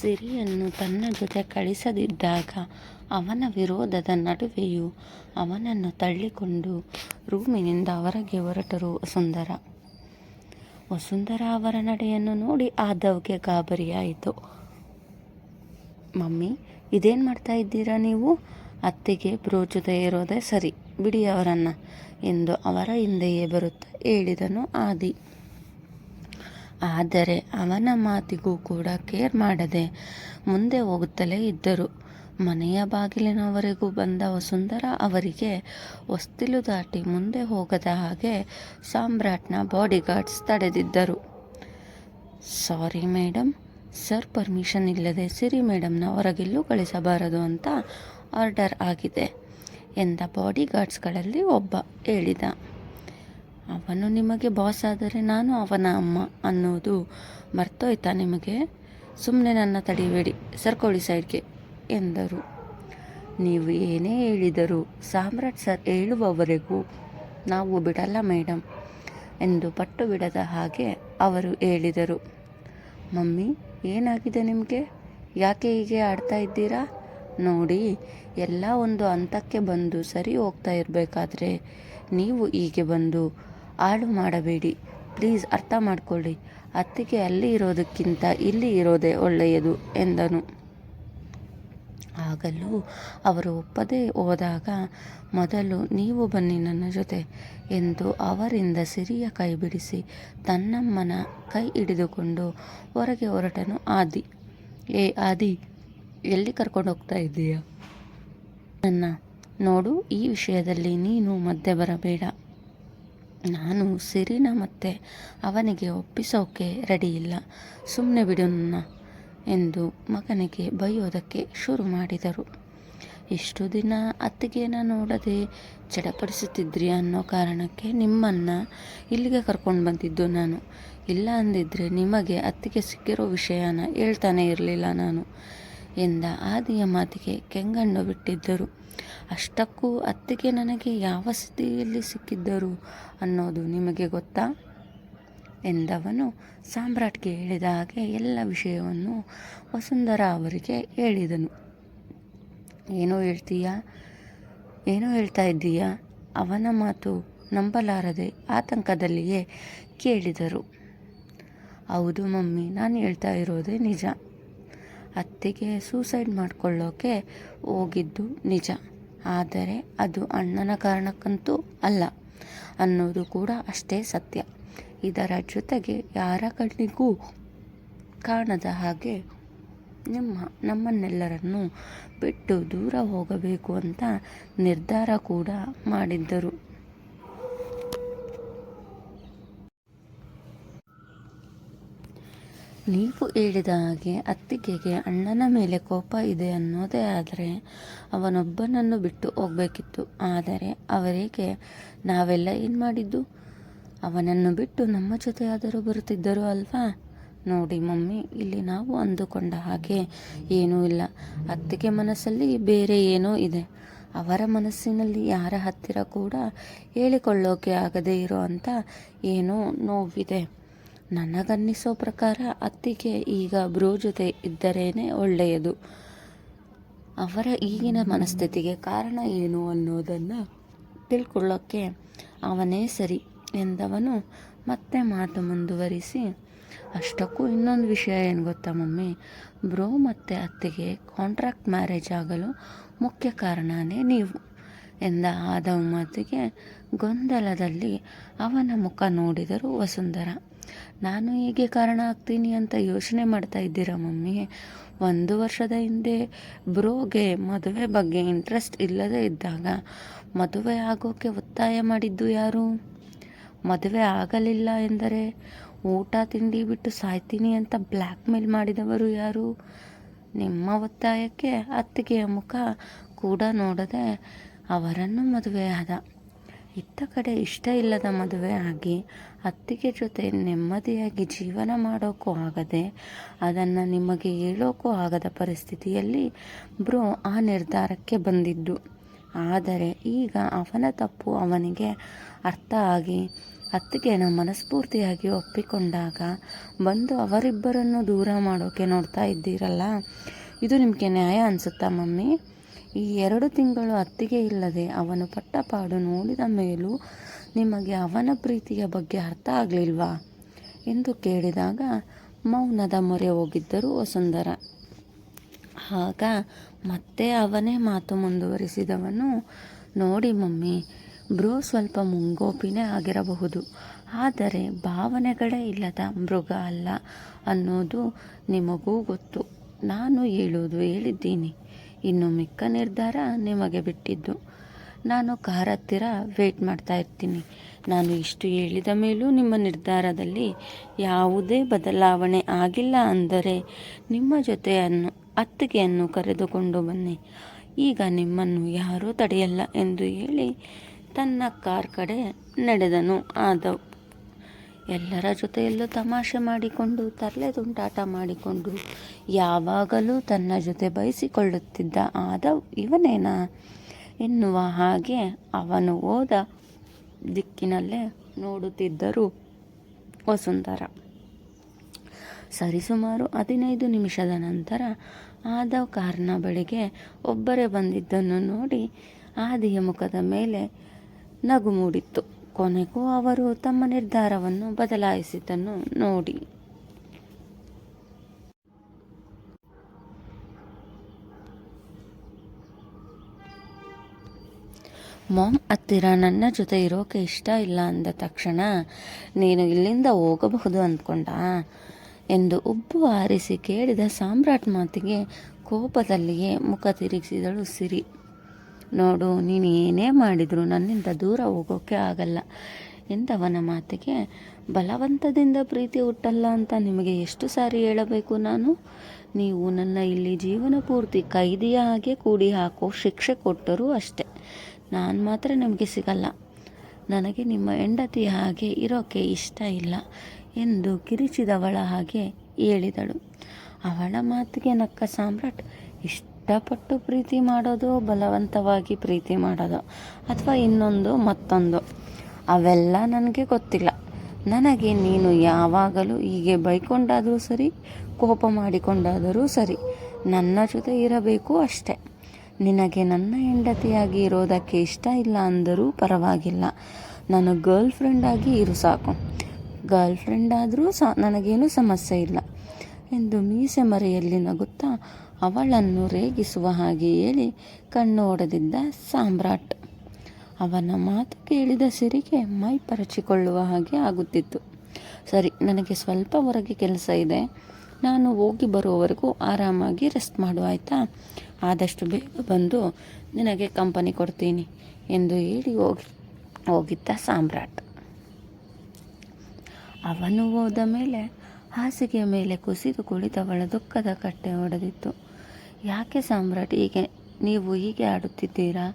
ಸಿರಿಯನ್ನು ತನ್ನ ಜೊತೆ ಕಳಿಸದಿದ್ದಾಗ ಅವನ ವಿರೋಧದ ನಡುವೆಯೂ ಅವನನ್ನು ತಳ್ಳಿಕೊಂಡು ರೂಮಿನಿಂದ ಹೊರಗೆ ಹೊರಟರು ವಸುಂಧರ. ವಸುಂಧರ ಅವರ ನಡೆಯನ್ನು ನೋಡಿ ಆದವ್ಗೆ ಗಾಬರಿಯಾಯಿತು. ಮಮ್ಮಿ, ಇದೇನು ಮಾಡ್ತಾ ಇದ್ದೀರಾ ನೀವು? ಅತ್ತಿಗೆ ಬ್ರೋಜದ ಇರೋದೇ ಸರಿ, ಬಿಡಿ ಅವರನ್ನು ಎಂದು ಅವರ ಹಿಂದೆಯೇ ಬರುತ್ತಾ ಹೇಳಿದನು ಆದಿ. ಆದರೆ ಅವನ ಮಾತಿಗೂ ಕೂಡ ಕೇರ್ ಮಾಡದೆ ಮುಂದೆ ಹೋಗುತ್ತಲೇ ಇದ್ದರು. ಮನೆಯ ಬಾಗಿಲಿನವರೆಗೂ ಬಂದ ವಸುಂಧರ ಅವರಿಗೆ ಹೊಸ್ತಿಲು ದಾಟಿ ಮುಂದೆ ಹೋಗದ ಹಾಗೆ ಸಾಮ್ರಾಟ್ನ ಬಾಡಿಗಾರ್ಡ್ಸ್ ತಡೆದಿದ್ದರು. ಸಾರಿ ಮೇಡಮ್ ಸರ್ ಪರ್ಮಿಷನ್ ಇಲ್ಲದೆ ಸಿರಿ ಮೇಡಮ್ನ ಹೊರಗೆಲ್ಲೂ ಕಳಿಸಬಾರದು ಅಂತ ಆರ್ಡರ್ ಆಗಿದೆ ಎಂದ ಬಾಡಿಗಾರ್ಡ್ಸ್ಗಳಲ್ಲಿ ಒಬ್ಬ ಹೇಳಿದ. ಅವನು ನಿಮಗೆ ಬಾಸ್ ಆದರೆ ನಾನು ಅವನ ಅಮ್ಮ ಅನ್ನೋದು ಮರ್ತೋಯ್ತಾ ನಿಮಗೆ? ಸುಮ್ಮನೆ ನನ್ನ ತಡಿಬೇಡಿ, ಸರ್ಕೊಳ್ಳಿ ಸೈಡ್ಗೆ ಎಂದರು. ನೀವು ಏನೇ ಹೇಳಿದರೂ ಸಾಮ್ರಾಟ್ ಸರ್ ಹೇಳುವವರೆಗೂ ನಾವು ಬಿಡಲ್ಲ ಮೇಡಮ್ ಎಂದು ಪಟ್ಟು ಬಿಡದ ಹಾಗೆ ಅವರು ಹೇಳಿದರು. ಮಮ್ಮಿ, ಏನಾಗಿದೆ ನಿಮಗೆ? ಯಾಕೆ ಹೀಗೆ ಆಡ್ತಾ ಇದ್ದೀರಾ? ನೋಡಿ, ಎಲ್ಲ ಒಂದು ಹಂತಕ್ಕೆ ಬಂದು ಸರಿ ಹೋಗ್ತಾ ಇರಬೇಕಾದ್ರೆ ನೀವು ಹೀಗೆ ಬಂದು ಹಾಳು ಮಾಡಬೇಡಿ. ಪ್ಲೀಸ್ ಅರ್ಥ ಮಾಡಿಕೊಳ್ಳಿ. ಅತ್ತಿಗೆ ಅಲ್ಲಿ ಇರೋದಕ್ಕಿಂತ ಇಲ್ಲಿ ಇರೋದೇ ಒಳ್ಳೆಯದು ಎಂದನು. ಆಗಲೂ ಅವರು ಒಪ್ಪದೇ ಹೋದಾಗ, ಮೊದಲು ನೀವು ಬನ್ನಿ ನನ್ನ ಜೊತೆ ಎಂದು ಅವರಿಂದ ಸಿರಿಯ ಕೈ ಬಿಡಿಸಿ ತನ್ನಮ್ಮನ ಕೈ ಹಿಡಿದುಕೊಂಡು ಹೊರಗೆ ಹೊರಟನು ಆದಿ. ಏ ಆದಿ, ಎಲ್ಲಿ ಕರ್ಕೊಂಡು ಹೋಗ್ತಾ ಇದ್ದೀಯ? ನನ್ನ, ನೋಡು, ಈ ವಿಷಯದಲ್ಲಿ ನೀನು ಮಧ್ಯೆ ಬರಬೇಡ. ನಾನು ಸಿರಿನ ಮತ್ತೆ ಅವನಿಗೆ ಒಪ್ಪಿಸೋಕೆ ರೆಡಿ ಇಲ್ಲ. ಸುಮ್ಮನೆ ಬಿಡೋಣ ಎಂದು ಮಗನಿಗೆ ಬೈಯೋದಕ್ಕೆ ಶುರು ಮಾಡಿದರು. ಇಷ್ಟು ದಿನ ಅತ್ತಿಗೆನ ನೋಡದೆ ಚಡಪಡಿಸುತ್ತಿದ್ರಿ ಅನ್ನೋ ಕಾರಣಕ್ಕೆ ನಿಮ್ಮನ್ನು ಇಲ್ಲಿಗೆ ಕರ್ಕೊಂಡು ಬಂದಿದ್ದು ನಾನು. ಇಲ್ಲ ಅಂದಿದ್ರೆ ನಿಮಗೆ ಅತ್ತಿಗೆ ಸಿಕ್ಕಿರೋ ವಿಷಯನ ಹೇಳ್ತಾನೆ ಇರಲಿಲ್ಲ ನಾನು. ಎಂದ ಆದಿಯ ಮಾತಿಗೆ ಕೆಂಗಣ್ಣು ಬಿಟ್ಟಿದ್ದರು. ಅಷ್ಟಕ್ಕೂ ಅತ್ತಿಗೆ ನನಗೆ ಯಾವ ಸ್ಥಿತಿಯಲ್ಲಿ ಸಿಕ್ಕಿದ್ದರು ಅನ್ನೋದು ನಿಮಗೆ ಗೊತ್ತಾ? ಎಂದವನು ಸಾಮ್ರಾಟ್ಗೆ ಹೇಳಿದ ಹಾಗೆ ಎಲ್ಲ ವಿಷಯವನ್ನು ವಸುಂಧರ ಅವರಿಗೆ ಹೇಳಿದನು. ಏನೋ ಹೇಳ್ತೀಯಾ? ಏನೋ ಹೇಳ್ತಾ ಇದ್ದೀಯಾ? ಅವನ ಮಾತು ನಂಬಲಾರದೆ ಆತಂಕದಲ್ಲಿಯೇ ಕೇಳಿದರು. ಹೌದು ಮಮ್ಮಿ, ನಾನು ಹೇಳ್ತಾ ಇರೋದೇ ನಿಜ. ಅತ್ತಿಗೆ ಸೂಸೈಡ್ ಮಾಡಿಕೊಳ್ಳೋಕೆ ಹೋಗಿದ್ದು ನಿಜ. ಆದರೆ ಅದು ಅಣ್ಣನ ಕಾರಣಕ್ಕಂತೂ ಅಲ್ಲ ಅನ್ನೋದು ಕೂಡ ಅಷ್ಟೇ ಸತ್ಯ. ಇದರ ಜೊತೆಗೆ ಯಾರ ಕಣ್ಣಿಗೂ ಕಾಣದ ಹಾಗೆ ನಿಮ್ಮ, ನಮ್ಮನ್ನೆಲ್ಲರನ್ನು ಬಿಟ್ಟು ದೂರ ಹೋಗಬೇಕು ಅಂತ ನಿರ್ಧಾರ ಕೂಡ ಮಾಡಿದ್ದರು. ನೀವು ಹೇಳಿದ ಹಾಗೆ ಅತ್ತಿಗೆಗೆ ಅಣ್ಣನ ಮೇಲೆ ಕೋಪ ಇದೆ ಅನ್ನೋದೇ ಆದರೆ ಅವನೊಬ್ಬನನ್ನು ಬಿಟ್ಟು ಹೋಗಬೇಕಿತ್ತು. ಆದರೆ ಅವರಿಗೆ ನಾವೆಲ್ಲ ಏನು ಮಾಡಿದ್ದು? ಅವನನ್ನು ಬಿಟ್ಟು ನಮ್ಮ ಜೊತೆಯಾದರೂ ಬರುತ್ತಿದ್ದರು ಅಲ್ವಾ? ನೋಡಿ ಮಮ್ಮಿ, ಇಲ್ಲಿ ನಾವು ಅಂದುಕೊಂಡ ಹಾಗೆ ಏನೂ ಇಲ್ಲ. ಅತ್ತಿಗೆ ಮನಸ್ಸಲ್ಲಿ ಬೇರೆ ಏನೋ ಇದೆ. ಅವರ ಮನಸ್ಸಿನಲ್ಲಿ ಯಾರ ಹತ್ತಿರ ಕೂಡ ಹೇಳಿಕೊಳ್ಳೋಕೆ ಆಗದೇ ಇರೋ ಅಂಥ ಏನೋ ನೋವಿದೆ. ನನಗನ್ನಿಸೋ ಪ್ರಕಾರ ಅತ್ತಿಗೆ ಈಗ ಬ್ರೋ ಜೊತೆ ಇದ್ದರೇನೆ ಒಳ್ಳೆಯದು. ಅವರ ಈಗಿನ ಮನಸ್ಥಿತಿಗೆ ಕಾರಣ ಏನು ಅನ್ನೋದನ್ನು ತಿಳ್ಕೊಳ್ಳೋಕ್ಕೆ ಅವನೇ ಸರಿ ಎಂದವನು ಮತ್ತೆ ಮಾತು ಮುಂದುವರಿಸಿ, ಅಷ್ಟಕ್ಕೂ ಇನ್ನೊಂದು ವಿಷಯ ಏನು ಗೊತ್ತಾ ಮಮ್ಮಿ? ಬ್ರೋ ಮತ್ತು ಅತ್ತಿಗೆ ಕಾಂಟ್ರಾಕ್ಟ್ ಮ್ಯಾರೇಜ್ ಆಗಲು ಮುಖ್ಯ ಕಾರಣನೇ ನೀವು ಎಂದ ಆದವ ಮಾತಿಗೆ ಗೊಂದಲದಲ್ಲಿ ಅವನ ಮುಖ ನೋಡಿದರು ವಸುಂಧರ. ನಾನು ಹೀಗೆ ಕಾರಣ ಆಗ್ತೀನಿ ಅಂತ ಯೋಚನೆ ಮಾಡ್ತಾ ಇದ್ದೀರಾ ಮಮ್ಮಿ? ಒಂದು ವರ್ಷದ ಹಿಂದೆ ಬ್ರೋಗೆ ಮದುವೆ ಬಗ್ಗೆ ಇಂಟ್ರೆಸ್ಟ್ ಇಲ್ಲದೇ ಇದ್ದಾಗ ಮದುವೆ ಆಗೋಕ್ಕೆ ಒತ್ತಾಯ ಮಾಡಿದ್ದು ಯಾರು? ಮದುವೆ ಆಗಲಿಲ್ಲ ಎಂದರೆ ಊಟ ತಿಂಡಿ ಬಿಟ್ಟು ಸಾಯ್ತೀನಿ ಅಂತ ಬ್ಲ್ಯಾಕ್ ಮೇಲ್ ಮಾಡಿದವರು ಯಾರು? ನಿಮ್ಮ ಒತ್ತಾಯಕ್ಕೆ ಅತ್ತಿಗೆಯ ಮುಖ ಕೂಡ ನೋಡದೆ ಅವರನ್ನು ಮದುವೆಯಾದ. ಇತ್ತ ಕಡೆ ಇಷ್ಟ ಇಲ್ಲದ ಮದುವೆ ಆಗಿ ಅತ್ತಿಗೆ ಜೊತೆ ನೆಮ್ಮದಿಯಾಗಿ ಜೀವನ ಮಾಡೋಕ್ಕೂ ಆಗದೆ, ಅದನ್ನು ನಿಮಗೆ ಹೇಳೋಕ್ಕೂ ಆಗದ ಪರಿಸ್ಥಿತಿಯಲ್ಲಿ ಬ್ರೋ ಆ ನಿರ್ಧಾರಕ್ಕೆ ಬಂದಿದ್ದು. ಆದರೆ ಈಗ ಅವನ ತಪ್ಪು ಅವನಿಗೆ ಅರ್ಥ ಆಗಿ ಅತ್ತಿಗೆನ ಮನಸ್ಫೂರ್ತಿಯಾಗಿ ಒಪ್ಪಿಕೊಂಡಾಗ ಬಂದು ಅವರಿಬ್ಬರನ್ನು ದೂರ ಮಾಡೋಕ್ಕೆ ನೋಡ್ತಾ ಇದ್ದೀರಲ್ಲ, ಇದು ನಿಮಗೆ ನ್ಯಾಯ ಅನಿಸುತ್ತಾ ಮಮ್ಮಿ? ಈ ಎರಡು ತಿಂಗಳು ಅತ್ತಿಗೆ ಇಲ್ಲದೆ ಅವನು ಪಟ್ಟಪಾಡು ನೋಡಿದ ಮೇಲೂ ನಿಮಗೆ ಅವನ ಪ್ರೀತಿಯ ಬಗ್ಗೆ ಅರ್ಥ ಆಗಲಿಲ್ವಾ? ಎಂದು ಕೇಳಿದಾಗ ಮೌನದ ಮೊರೆ ಹೋಗಿದ್ದರು ವಸುಂಧರ. ಆಗ ಮತ್ತೆ ಅವನೇ ಮಾತು ಮುಂದುವರಿಸಿದವನು, ನೋಡಿ ಮಮ್ಮಿ ಬ್ರೋ ಸ್ವಲ್ಪ ಮುಂಗೋಪಿನೇ ಆಗಿರಬಹುದು. ಆದರೆ ಭಾವನೆಗಳೇ ಇಲ್ಲದ ಮೃಗ ಅಲ್ಲ ಅನ್ನೋದು ನಿಮಗೂ ಗೊತ್ತು. ನಾನು ಹೇಳೋದು ಹೇಳಿದ್ದೀನಿ. ಇನ್ನು ಮಿಕ್ಕ ನಿರ್ಧಾರ ನಿಮಗೆ ಬಿಟ್ಟಿದ್ದು. ನಾನು ಕಾರ್ ಹತ್ತಿರ ವೆಯ್ಟ್ ಮಾಡ್ತಾ ಇರ್ತೀನಿ. ನಾನು ಇಷ್ಟು ಹೇಳಿದ ಮೇಲೂ ನಿಮ್ಮ ನಿರ್ಧಾರದಲ್ಲಿ ಯಾವುದೇ ಬದಲಾವಣೆ ಆಗಿಲ್ಲ ಅಂದರೆ ನಿಮ್ಮ ಜೊತೆಯನ್ನು, ಅತ್ತಿಗೆಯನ್ನು ಕರೆದುಕೊಂಡು ಬನ್ನಿ. ಈಗ ನಿಮ್ಮನ್ನು ಯಾರೂ ತಡೆಯಲ್ಲ ಎಂದು ಹೇಳಿ ತನ್ನ ಕಾರ್ ಕಡೆ ನಡೆದನು. ಆದವ್ ಎಲ್ಲರ ಜೊತೆಯಲ್ಲೂ ತಮಾಷೆ ಮಾಡಿಕೊಂಡು ತರಲೆ ತುಂಟಾಟ ಮಾಡಿಕೊಂಡು, ಯಾವಾಗಲೂ ತನ್ನ ಜೊತೆ ಬಯಸಿಕೊಳ್ಳುತ್ತಿದ್ದ ಆದವ್ ಇವನೇನಾ? ಎನ್ನುವ ಹಾಗೆ ಅವನು ಹೋದ ದಿಕ್ಕಿನಲ್ಲೇ ನೋಡುತ್ತಿದ್ದರು ವಸುಂಧರ. ಸರಿಸುಮಾರು ಹದಿನೈದು ನಿಮಿಷದ ನಂತರ ಆದವ್ ಕಾರ್ನ ಬಳಿಗೆ ಒಬ್ಬರೇ ಬಂದಿದ್ದನ್ನು ನೋಡಿ ಆದಿಯ ಮುಖದ ಮೇಲೆ ನಗು ಮೂಡಿತ್ತು. ಕೊನೆಗೂ ಅವರು ತಮ್ಮ ನಿರ್ಧಾರವನ್ನು ಬದಲಾಯಿಸಿದ್ದನ್ನು ನೋಡಿ. ಮಾಮ್ ಹತ್ತಿರ ನನ್ನ ಜೊತೆ ಇರೋಕೆ ಇಷ್ಟ ಇಲ್ಲ ಅಂದ ತಕ್ಷಣ, ನೀನು ಇಲ್ಲಿಂದ ಹೋಗಬಹುದು ಅಂದ್ಕೊಂಡ? ಎಂದು ಉಬ್ಬು ಆರಿಸಿ ಕೇಳಿದ ಸಾಮ್ರಾಟ್ ಮಾತಿಗೆ ಕೋಪದಲ್ಲಿಯೇ ಮುಖ ತಿರುಗಿಸಿದಳು ಸಿರಿ. ನೋಡು, ನೀನು ಏನೇ ಮಾಡಿದರೂ ನನ್ನಿಂದ ದೂರ ಹೋಗೋಕ್ಕೆ ಆಗಲ್ಲ ಎಂದವನ ಮಾತಿಗೆ, ಬಲವಂತದಿಂದ ಪ್ರೀತಿ ಹುಟ್ಟಲ್ಲ ಅಂತ ನಿಮಗೆ ಎಷ್ಟು ಸಾರಿ ಹೇಳಬೇಕು ನಾನು? ನೀವು ನನ್ನ ಇಲ್ಲಿ ಜೀವನ ಪೂರ್ತಿ ಕೈದಿಯ ಹಾಗೆ ಕೂಡಿ ಹಾಕೋ ಶಿಕ್ಷೆ ಕೊಟ್ಟರೂ ಅಷ್ಟೆ. ನಾನು ಮಾತ್ರ ನಿಮಗೆ ಸಿಗಲ್ಲ. ನನಗೆ ನಿಮ್ಮ ಹೆಂಡತಿ ಹಾಗೆ ಇರೋಕ್ಕೆ ಇಷ್ಟ ಇಲ್ಲ ಎಂದು ಕಿರಿಚಿದವಳ ಹಾಗೆ ಹೇಳಿದಳು. ಅವಳ ಮಾತಿಗೆ ನಕ್ಕ ಸಾಮ್ರಾಟ್ ಇಷ್ಟಪಟ್ಟು ಪ್ರೀತಿ ಮಾಡೋದು, ಬಲವಂತವಾಗಿ ಪ್ರೀತಿ ಮಾಡೋದು ಅಥವಾ ಇನ್ನೊಂದು ಮತ್ತೊಂದು, ಅವೆಲ್ಲ ನನಗೆ ಗೊತ್ತಿಲ್ಲ. ನನಗೆ ನೀನು ಯಾವಾಗಲೂ ಹೀಗೆ ಬೈಕೊಂಡಾದರೂ ಸರಿ, ಕೋಪ ಮಾಡಿಕೊಂಡಾದರೂ ಸರಿ, ನನ್ನ ಜೊತೆ ಇರಬೇಕು ಅಷ್ಟೆ. ನಿನಗೆ ನನ್ನ ಹೆಂಡತಿಯಾಗಿ ಇರೋದಕ್ಕೆ ಇಷ್ಟ ಇಲ್ಲ ಅಂದರೂ ಪರವಾಗಿಲ್ಲ. ನಾನು ಗರ್ಲ್ ಫ್ರೆಂಡಾಗಿ ಇರು ಸಾಕು. ಗರ್ಲ್ ಫ್ರೆಂಡ್ ಆದರೂ ಸಹ ನನಗೇನು ಸಮಸ್ಯೆ ಇಲ್ಲ ಎಂದು ಮೀಸೆ ಮರೆಯಲ್ಲಿ ನಗುತ್ತಾ ಅವಳನ್ನು ರೇಗಿಸುವ ಹಾಗೆ ಹೇಳಿ ಕಣ್ಣು ಹೊಡೆದಿದ್ದ ಸಾಮ್ರಾಟ್. ಅವನ ಮಾತು ಕೇಳಿದ ಸಿರಿಗೆ ಮೈ ಪರಚಿಕೊಳ್ಳುವ ಹಾಗೆ ಆಗುತ್ತಿತ್ತು. ಸರಿ, ನನಗೆ ಸ್ವಲ್ಪ ಹೊರಗೆ ಕೆಲಸ ಇದೆ. ನಾನು ಹೋಗಿ ಬರುವವರೆಗೂ ಆರಾಮಾಗಿ ರೆಸ್ಟ್ ಮಾಡು, ಆಯಿತಾ? ಆದಷ್ಟು ಬೇಗ ಬಂದು ನಿನಗೆ ಕಂಪನಿ ಕೊಡ್ತೀನಿ ಎಂದು ಹೇಳಿ ಹೋಗಿ, ಹೋಗಿದ್ದ ಸಾಮ್ರಾಟ್. ಅವನು ಹೋದ ಮೇಲೆ ಹಾಸಿಗೆಯ ಮೇಲೆ ಕುಸಿದು ಕುಳಿತವಳ ದುಃಖದ ಕಟ್ಟೆ ಹೊಡೆದಿತ್ತು ಯಾಕೆ ಸಾಮ್ರಾಟ್, ಹೀಗೆ ನೀವು ಹೀಗೆ ಆಡುತ್ತಿದ್ದೀರಾ?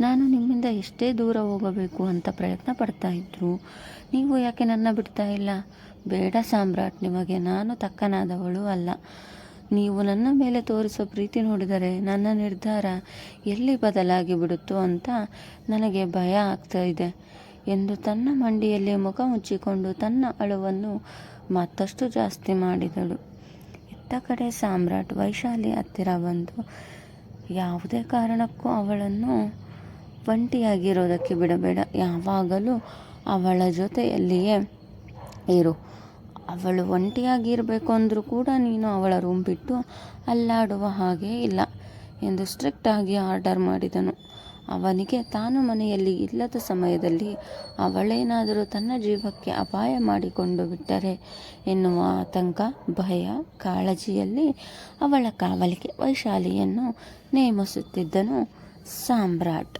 ನಾನು ನಿಮ್ಮಿಂದ ಎಷ್ಟೇ ದೂರ ಹೋಗಬೇಕು ಅಂತ ಪ್ರಯತ್ನ ಪಡ್ತಾ ಇದ್ರು. ನೀವು ಯಾಕೆ ನನ್ನ ಬಿಡ್ತಾ ಇಲ್ಲ? ಬೇಡ ಸಾಮ್ರಾಟ್, ನಿಮಗೆ ನಾನು ತಕ್ಕನಾದವಳು ಅಲ್ಲ. ನೀವು ನನ್ನ ಮೇಲೆ ತೋರಿಸೋ ಪ್ರೀತಿ ನೋಡಿದರೆ ನನ್ನ ನಿರ್ಧಾರ ಎಲ್ಲಿ ಬದಲಾಗಿ ಬಿಡುತ್ತೋ ಅಂತ ನನಗೆ ಭಯ ಆಗ್ತಾ ಇದೆ ಎಂದು ತನ್ನ ಮಂಡಿಯಲ್ಲಿ ಮುಖ ಮುಚ್ಚಿಕೊಂಡು ತನ್ನ ಅಳುವನ್ನು ಮತ್ತಷ್ಟು ಜಾಸ್ತಿ ಮಾಡಿದಳು. ಇತ್ತ ಕಡೆ ಸಾಮ್ರಾಟ್ ವೈಶಾಲಿ ಹತ್ತಿರ ಬಂದು ಯಾವುದೇ ಕಾರಣಕ್ಕೂ ಅವಳನ್ನು ಒಂಟಿಯಾಗಿರೋದಕ್ಕೆ ಬಿಡಬೇಡ. ಯಾವಾಗಲೂ ಅವಳ ಜೊತೆಯಲ್ಲಿಯೇ ಇರು. ಅವಳು ಒಂಟಿಯಾಗಿರಬೇಕು ಅಂದರೂ ಕೂಡ ನೀನು ಅವಳ ರೂಮ್ ಬಿಟ್ಟು ಅಲ್ಲಾಡುವ ಹಾಗೆ ಇಲ್ಲ ಎಂದು ಸ್ಟ್ರಿಕ್ಟಾಗಿ ಆರ್ಡರ್ ಮಾಡಿದನು. ಅವನಿಗೆ ತಾನು ಮನೆಯಲ್ಲಿ ಇಲ್ಲದ ಸಮಯದಲ್ಲಿ ಅವಳೇನಾದರೂ ತನ್ನ ಜೀವಕ್ಕೆ ಅಪಾಯ ಮಾಡಿಕೊಂಡು ಬಿಟ್ಟರೆ ಎನ್ನುವ ಆತಂಕ, ಭಯ, ಕಾಳಜಿಯಲ್ಲಿ ಅವಳ ಕಾವಲಿಗೆ ವೈಶಾಲಿಯನ್ನು ನೇಮಿಸುತ್ತಿದ್ದನು ಸಾಮ್ರಾಟ್.